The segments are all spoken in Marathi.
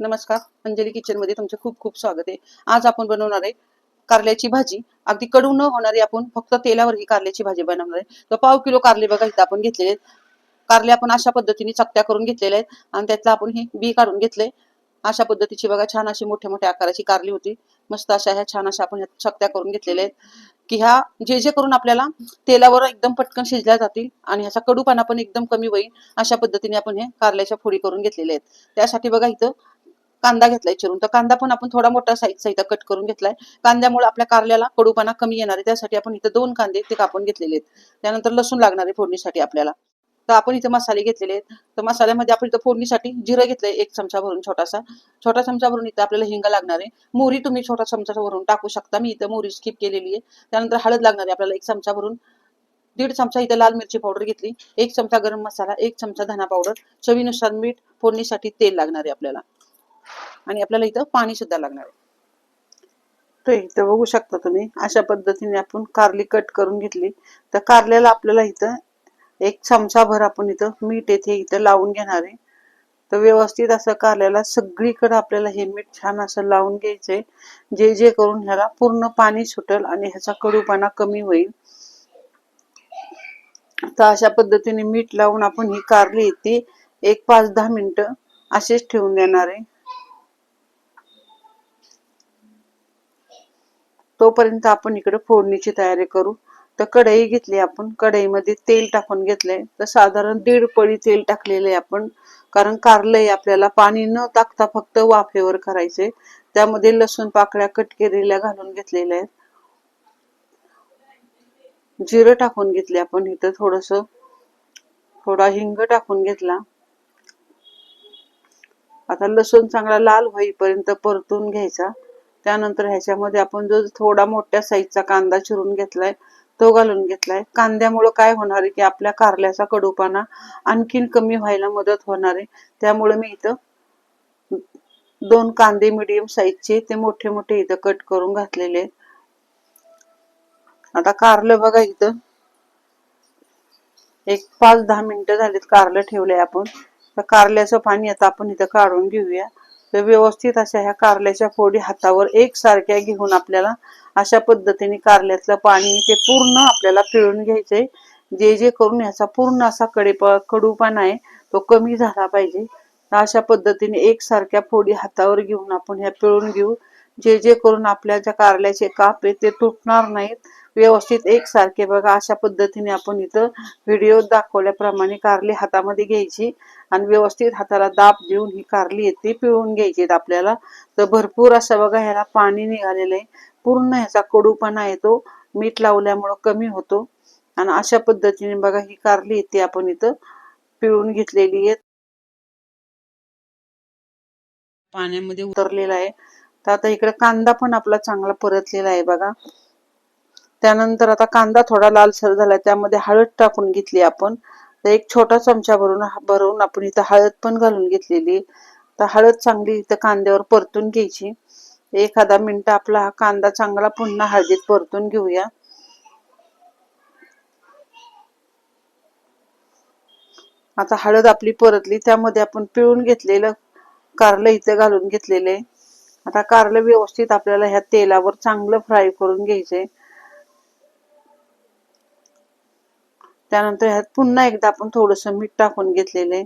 नमस्कार अंजली किचनमध्ये तुमचे खूप खूप स्वागत आहे. आज आपण बनवणार आहे कारल्याची भाजी. अगदी कडू न होणारी आपण फक्त तेलावर ही कारल्याची भाजी बनवणार आहे. तर पाव किलो कारले बघा इथं आपण घेतलेले कारले आपण अशा पद्धतीने चकत्या करून घेतलेल्या आहेत आणि त्यातला आपण हे बी काढून घेतले अशा पद्धतीची बघा छान अशी मोठ्या मोठ्या आकाराची कारली होती. मस्त अशा ह्या छान अशा आपण चकत्या करून घेतलेल्या आहेत. की ह्या जे जे करून आपल्याला तेलावर एकदम पटकन शिजल्या जातील आणि ह्याचा कडूपणा पण एकदम कमी होईल अशा पद्धतीने आपण हे कारल्याच्या फोडी करून घेतलेल्या आहेत. त्यासाठी बघा इथं कांदा घेतलाय चिरून. तर कांदा पण आपण थोडा मोठा साईजचा इथं कट करून घेतलाय. कांद्यामुळे आपल्या कारल्याला कडूपणा कमी येणार आहे. त्यासाठी आपण इथं दोन कांदे ते कापून घेतलेले आहेत. त्यानंतर लसूण लागणार आहे फोडणीसाठी आपल्याला. तर आपण इथे मसाले घेतलेले आहेत. तर मसाल्यामध्ये आपण इथं फोडणीसाठी जिरं घेतलंय एक चमचा भरून छोटासा. छोटा चमचा भरून इथं आपल्याला हिंग लागणार आहे. मोहरी तुम्ही छोटा चमचा भरून टाकू शकता. मी इथं मोहरी स्किप केलेली आहे. त्यानंतर हळद लागणार आहे आपल्याला एक चमचा भरून. दीड चमचा इथं लाल मिरची पावडर घेतली. एक चमचा गरम मसाला एक चमचा धना पावडर. चवीनुसार मीठ फोडणीसाठी तेल लागणार आहे आपल्याला. आणि आपल्याला इथं पाणी सुद्धा लागणार आहे. तर इथं बघू शकता तुम्ही अशा पद्धतीने आपण कारली कट करून घेतली. तर कारल्याला आपल्याला इथं एक चमचाभर आपण इथं मीठ येथे इथं लावून घेणार आहे. तर व्यवस्थित असं कारल्याला सगळीकडे आपल्याला हे मीठ छान असं लावून घ्यायचंय. जे जे करून ह्याला पूर्ण पाणी सुटेल आणि ह्याचा कडूपणा कमी होईल. तर अशा पद्धतीने मीठ लावून आपण ही कारली येते एक पाच दहा मिनिटं असेच ठेवून देणार आहे. तोपर्यंत आपण इकडे फोडणीची तयारी करू. तर कढई घेतली आपण. कढईमध्ये तेल टाकून घेतलंय. तर साधारण दीड पळी तेल टाकलेलं आहे आपण. कारण कारलंय आपल्याला. पाणी न टाकता फक्त वाफेवर करायचे त्यामध्ये लसूण पाकळ्या कट केलेल्या घालून घेतलेल्या आहेत. जिरं टाकून घेतले आपण इथं थोडस. थोडा हिंग टाकून घेतला. आता लसूण चांगला लाल होईपर्यंत परतून घ्यायचा. त्यानंतर ह्याच्यामध्ये आपण जो थोडा मोठ्या साईजचा कांदा चिरून घेतलाय तो घालून घेतलाय. कांद्यामुळे काय होणार आहे की आपल्या कारल्याचा कडूपाना आणखीन कमी व्हायला मदत होणार आहे. त्यामुळे मी इथं दोन कांदे मिडियम साईजचे ते मोठे मोठे इथं कट करून घातलेले आहेत. आता कारलं बघा इथं. एक पाच दहा मिनिटं झालीत कारलं ठेवलंय आपण. तर कारल्याचं पाणी आता आपण इथं काढून घेऊया. तर व्यवस्थित अशा ह्या कारल्याच्या फोडी हातावर एकसारख्या घेऊन आपल्याला अशा पद्धतीने कारल्यातलं पाणी ते पूर्ण आपल्याला पिळून घ्यायचंय. जे जे करून ह्याचा पूर्ण असा कडेपा कडूपणा आहे तो कमी झाला पाहिजे. अशा पद्धतीने एकसारख्या फोडी हातावर घेऊन आपण ह्या पिळून घेऊ. जे जे करून आपल्या ज्या कारल्याचे काप आहे ते तुटणार नाहीत. व्यवस्थित एकसारखे बघा अशा पद्धतीने आपण इथं व्हिडिओ दाखवल्याप्रमाणे कारली हातामध्ये घ्यायची आणि व्यवस्थित हाताला दाब देऊन ही कारली येते पिळून घ्यायची आपल्याला. तर भरपूर असं बघा ह्याला पाणी निघालेलं आहे. पूर्ण ह्याचा कडूपणा येतो मीठ लावल्यामुळं कमी होतो. आणि अशा पद्धतीने बघा ही कारली येते आपण इथं पिळून घेतलेली आहे पाण्यामध्ये उतरलेला आहे. तर आता इकडे कांदा पण आपला चांगला परतलेला आहे बघा. त्यानंतर आता कांदा थोडा लालसर झाला त्यामध्ये हळद टाकून घेतली आपण. तर एक छोटा चमचा भरून भरून आपण इथं हळद पण घालून घेतलेली. तर हळद चांगली इथं कांद्यावर परतून घ्यायची. एखादा मिनिट आपला हा कांदा चांगला पुन्हा हळदीत परतून घेऊया. आता हळद आपली परतली त्यामध्ये आपण पिळून घेतलेलं कारलं इथं घालून घेतलेले आता कारलं व्यवस्थित आपल्याला ह्या तेलावर चांगलं फ्राय करून घ्यायचंय. त्यानंतर ह्यात पुन्हा एकदा आपण थोडस मीठ टाकून घेतलेले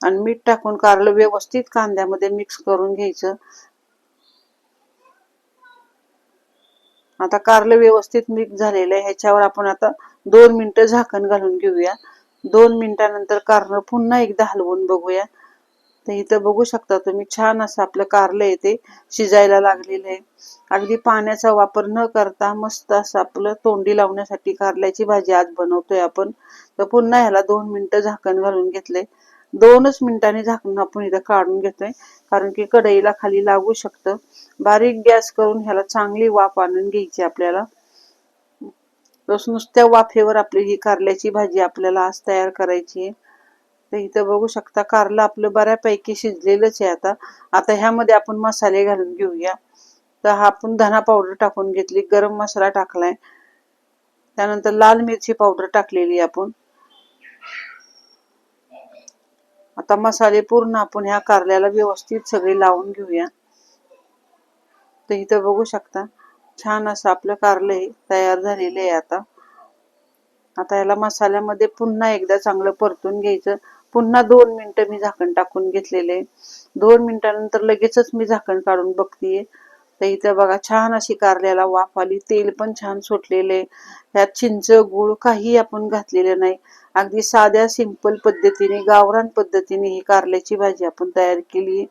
आणि मीठ टाकून कारलं व्यवस्थित कांद्यामध्ये मिक्स करून घ्यायचं. आता कारलं व्यवस्थित मिक्स झालेलं आहे. ह्याच्यावर आपण आता दोन मिनिटं झाकण घालून घेऊया. दोन मिनिटानंतर कारलं पुन्हा एकदा हलवून बघूया. तर इथं बघू शकता तुम्ही छान असं आपलं कारलं येते शिजायला लागलेलं आहे. अगदी पाण्याचा वापर न करता मस्त असं आपलं तोंडी लावण्यासाठी कारल्याची भाजी आज बनवतोय आपण. तर पुन्हा ह्याला दोन मिनिटं झाकण घालून घेतले दोनच मिनिटांनी झाकण आपण इथं काढून घेतोय कारण की कढईला खाली लागू शकतं. बारीक गॅस करून ह्याला चांगली वाफ आणून घ्यायची आपल्याला. बस नुसत्या वाफेवर आपली ही कारल्याची भाजी आपल्याला आज तयार करायची आहे. तर इथं बघू शकता कारलं आपलं बऱ्यापैकी शिजलेलंच आहे आता. आता ह्यामध्ये आपण मसाले घालून घेऊया. तर हा आपण धना पावडर टाकून घेतली गरम मसाला टाकलाय. त्यानंतर लाल मिरची पावडर टाकलेली आपण. आता मसाले पूर्ण आपण ह्या कारल्याला व्यवस्थित सगळे लावून घेऊया. तर इथं बघू शकता छान असं आपलं कारलं हे तयार झालेलं आहे आता. आता याला मसाल्यामध्ये पुन्हा एकदा चांगलं परतून घ्यायचं. पुन्हा दोन मिनिटं मी झाकण टाकून घेतलेले. दोन मिनिटानंतर लगेचच मी झाकण काढून बघतीये. तर इथं बघा छान अशी कारल्याला वाफ आली. तेल पण छान सुटलेले. यात चिंच गुळ काही आपण घातलेले नाही. अगदी साध्या सिंपल पद्धतीने गावरान पद्धतीने ही कारल्याची भाजी आपण तयार केली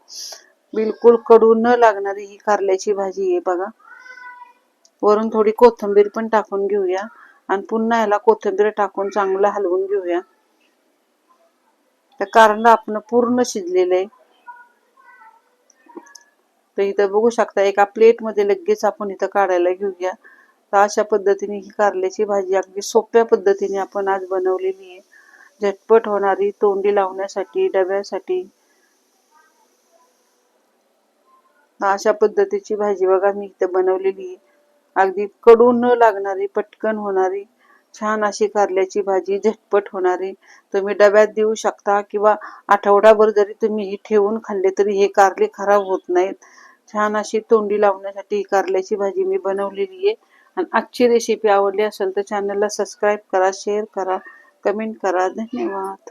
बिलकुल कडू न लागणारी ही कारल्याची भाजी आहे बघा. वरून थोडी कोथिंबीर पण टाकून घेऊया. आणि पुन्हा याला कोथिंबीर टाकून चांगलं हलवून घेऊया. तर कारण आपण पूर्ण शिजलेलं आहे. तर इथं बघू शकता एका प्लेटमध्ये लगेच आपण इथं काढायला घेऊया. तर अशा पद्धतीने ही कारल्याची भाजी अगदी सोप्या पद्धतीने आपण आज बनवलेली आहे. झटपट होणारी तोंडी लावण्यासाठी डब्यासाठी. अशा पद्धतीची भाजी बघा मी इथं बनवलेली आहे. अगदी कडू न लागणारी पटकन होणारी छान अशी कारल्याची भाजी झटपट होणारी. तुम्ही डब्यात देऊ शकता किंवा आठवडाभर जरी तुम्ही ही ठेवून खाल्ले तरी हे कारले खराब होत नाहीत. छान अशी तोंडी लावण्यासाठी ही कारल्याची भाजी मी बनवलेली आहे. आणि आजची रेसिपी आवडली असेल तर चॅनलला सबस्क्राईब करा शेअर करा कमेंट करा. धन्यवाद.